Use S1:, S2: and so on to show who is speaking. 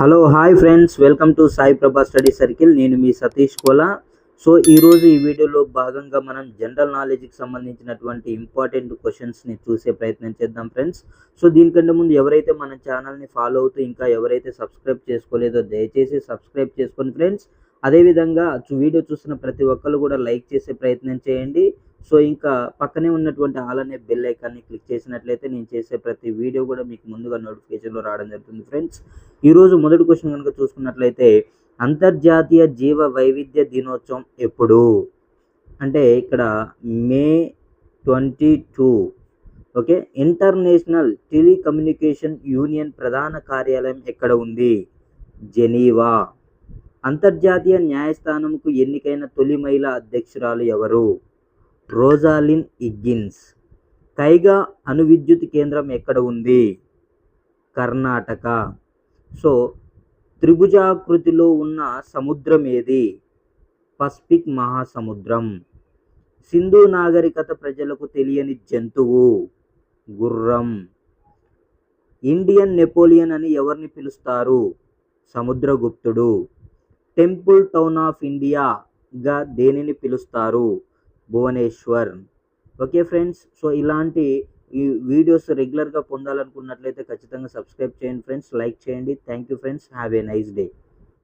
S1: Hello hi friends. Welcome to Sai Prabha study circle. నేను మీ Satish Kola. So ఈరోజు ఈ వీడియోలో భాగంగా మనం జనరల్ నాలెడ్జ్కి సంబంధించినటువంటి ఇంపార్టెంట్ క్వశ్చన్స్ని చూసే ప్రయత్నం చేద్దాం ఫ్రెండ్స్. సో దీనికంటే ముందు ఎవరైతే మన ఛానల్ని ఫాలో అవుతూ ఇంకా ఎవరైతే సబ్స్క్రైబ్ చేసుకోలేదో దయచేసి సబ్స్క్రైబ్ చేసుకోండి ఫ్రెండ్స్. అదేవిధంగా చూ- వీడియో చూస్తున్న ప్రతి ఒక్కరు కూడా లైక్ చేసే ప్రయత్నం చేయండి. సో ఇంకా పక్కనే ఉన్నటువంటి ఆల్ అనే బెల్ ఐకాన్ని క్లిక్ చేసినట్లయితే నేను చేసే ప్రతి వీడియో కూడా మీకు ముందుగా నోటిఫికేషన్లో రావడం జరుగుతుంది ఫ్రెండ్స్. ఈరోజు మొదటి క్వశ్చన్ కనుక చూసుకున్నట్లయితే అంతర్జాతీయ జీవ వైవిధ్య దినోత్సవం ఎప్పుడు? అంటే ఇక్కడ May twenty two. Okay? International telecommunication union ప్రధాన కార్యాలయం ఎక్కడ ఉంది? జెనీవా. అంతర్జాతీయ న్యాయస్థానంకు ఎన్నికైన తొలి మహిళా అధ్యక్షురాలు ఎవరు? రోజాలిన్ ఇగ్గిన్స్ కైగా అణు విద్యుత్ కేంద్రం ఎక్కడ ఉంది కర్ణాటక సో త్రిభుజాకృతిలో ఉన్న సముద్రం ఏది పసిఫిక్ మహాసముద్రం సింధు నాగరికత ప్రజలకు తెలియని జంతువు గుర్రం ఇండియన్ నెపోలియన్ అని ఎవరిని పిలుస్తారు సముద్రగుప్తుడు టెంపుల్ టౌన్ ఆఫ్ ఇండియాగా దేనిని పిలుస్తారు భువనేశ్వర్. ఓకే ఫ్రెండ్స్ సో ఇలాంటి ఈ వీడియోస్ రెగ్యులర్గా పొందాలనుకున్నట్లయితే ఖచ్చితంగా సబ్స్క్రైబ్ చేయండి ఫ్రెండ్స్ లైక్ చేయండి. Thank you friends have a nice day.